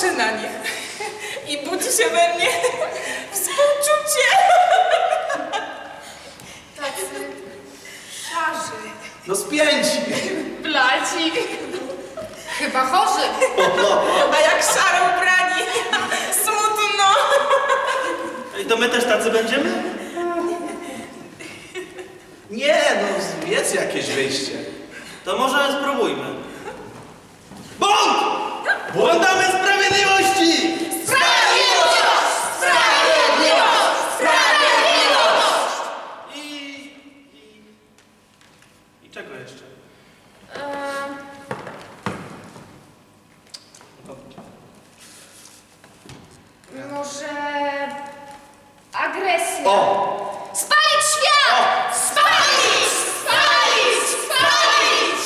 ze mnie współczucie. Tacy szarzy. No spięci. Blacik. Chyba chorzy. A jak szaro ubrani. Smutno. I to my też tacy będziemy? Nie, no jest jakieś wyjście. To może spróbujmy. Bąk! Błądamy Może agresja. O! Spalić świat! Spalić! Spalić! Spalić!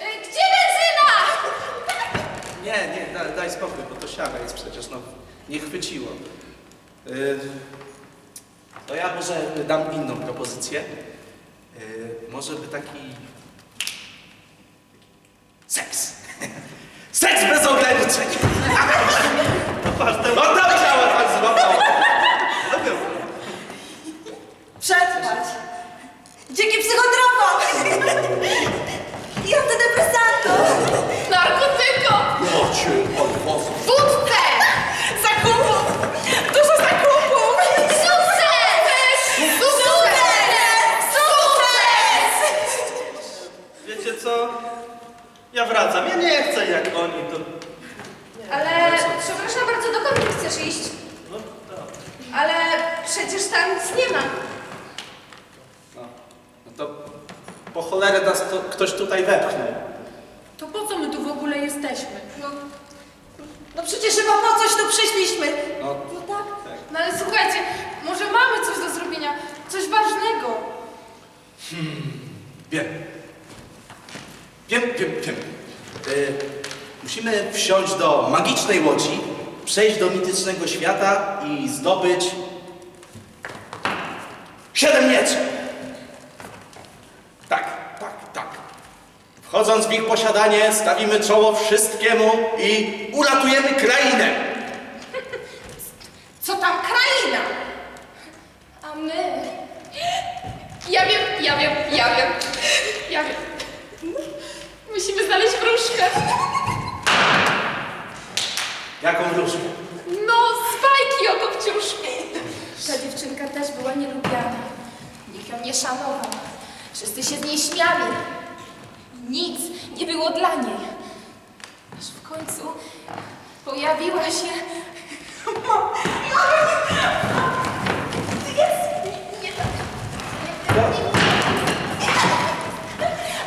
E, Gdzie benzyna? Nie, nie, daj, daj spokój, bo to siara jest przecież, no nie chwyciło. Y, to ja może dam inną propozycję. Y, może by taki... Seks! Seks bez ograniczeń! No. Oddam ciało tak! No było. Przetrwać. Dzięki psychotropom i antydepresantów. Narkotykom! Oczy od włosów. Wódce! Zakupów. Dużo zakupów. Sukces! Sukces! Sukces! Wiecie co? Ja wracam. Ja nie chcę jak oni, to... Ale przepraszam bardzo, dokąd ty chcesz iść? No, no. Ale przecież tam nic nie ma. No, no to po cholerę nas to ktoś tutaj wepchnął. To po co my tu w ogóle jesteśmy? No, no przecież chyba po coś tu przyszliśmy. No, No tak. No ale słuchajcie, może mamy coś do zrobienia, coś ważnego. wiem. Wiem, wiem, wiem. Y, musimy wsiąść do magicznej łodzi, przejść do mitycznego świata i zdobyć... Siedem mieczy! Tak, tak, tak. Wchodząc w ich posiadanie, stawimy czoło wszystkiemu i uratujemy krainę. Co tam kraina? A my... Ja wiem, ja wiem, ja wiem, ja wiem. Musimy znaleźć wróżkę. Jaką wróżbę? No, spajki o kopciuszku. Ta dziewczynka też była nielubiana. Nikt ją nie szanował. Wszyscy się z niej śmiali. Nic nie było dla niej. Aż w końcu pojawiła się... Jest! Nie tak. Nie, nie, nie.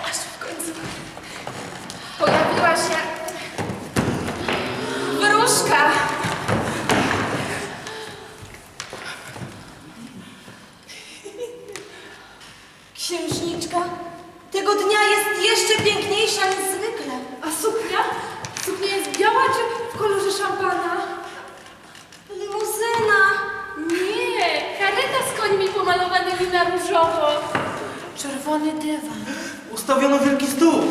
Aż w końcu pojawiła się wróżka. Księżniczka tego dnia jest jeszcze piękniejsza niż zwykle. A suknia? Suknia jest biała czy w kolorze szampana? Limuzyna. Nie, kareta z końmi na różowo. Czerwony dywan. Ustawiono wielki stół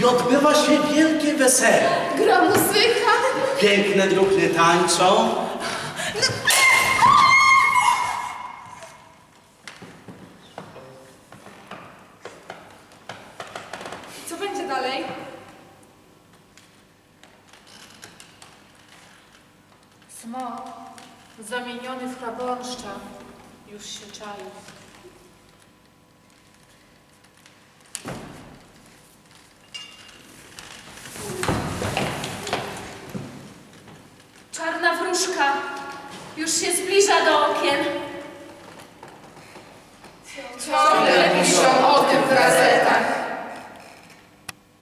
i odbywa się wielkie wesele. Gra muzyka. Piękne druhny tańczą. Co będzie dalej? Smok, zamieniony w chrabąszcza, już się czai. Czarna wróżka już się zbliża do okien. Ciągle piszą o tym w.